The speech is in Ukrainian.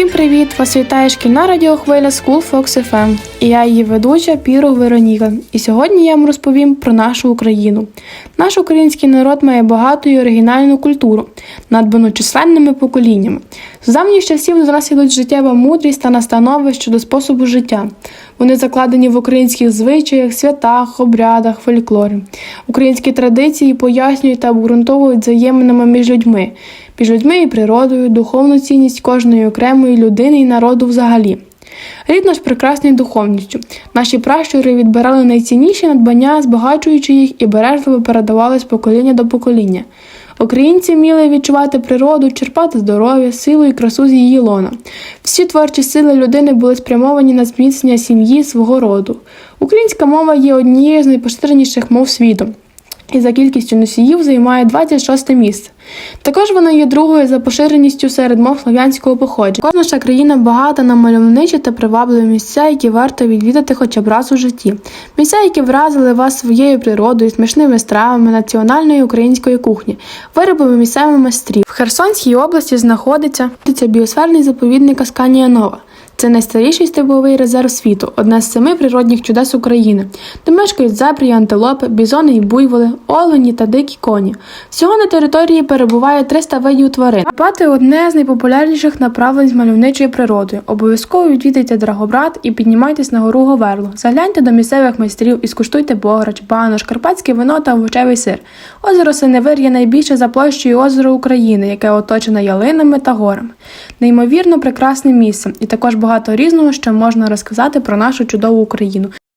Всім привіт! Вас вітає шкільна радіохвиля School Fox FM. І я її ведуча Піро Вероніка. І сьогодні я вам розповім про нашу Україну. Наш український народ має багату і оригінальну культуру, надбану численними поколіннями. З давніх часів до нас ідуть життєва мудрість та настанови щодо способу життя. Вони закладені в українських звичаях, святах, обрядах, фольклорі. Українські традиції пояснюють та обґрунтовують взаєминами між людьми, між людьми і природою, духовну цінність кожної окремої людини і народу взагалі. Рід наш прекрасний духовністю. Наші пращури відбирали найцінніші надбання, збагачуючи їх і бережливо передавали з покоління до покоління. Українці вміли відчувати природу, черпати здоров'я, силу і красу з її лона. Всі творчі сили людини були спрямовані на зміцнення сім'ї свого роду. Українська мова є однією з найпоширеніших мов світу. І за кількістю носіїв займає 26 місце. Також вона є другою за поширеністю серед мов слов'янського походження. Кожна наша країна багата на мальовничі та привабливі місця, які варто відвідати хоча б раз у житті. Місця, які вразили вас своєю природою, смачними стравами національної української кухні, виробами місцевих майстрів. В Херсонській області знаходиться біосферний заповідник Асканія Нова. Це найстаріший степовий резерв світу, одне з семи природних чудес України, де мешкають зебрі, антилопи, бізони і буйволи, олені та дикі коні. Всього на території перебуває 300 видів тварин. Карпати – одне з найпопулярніших направлень з мальовничої природою. Обов'язково відвідайте Драгобрат і піднімайтесь на гору Говерло. Загляньте до місцевих майстрів і скуштуйте бограч, банош, карпатське вино та овочевий сир. Озеро Синевир є найбільше за площею озеро України, яке оточене ялинами та горами. Неймовірно прекрасне місце, і також багато різного, що можна розказати про нашу чудову Україну.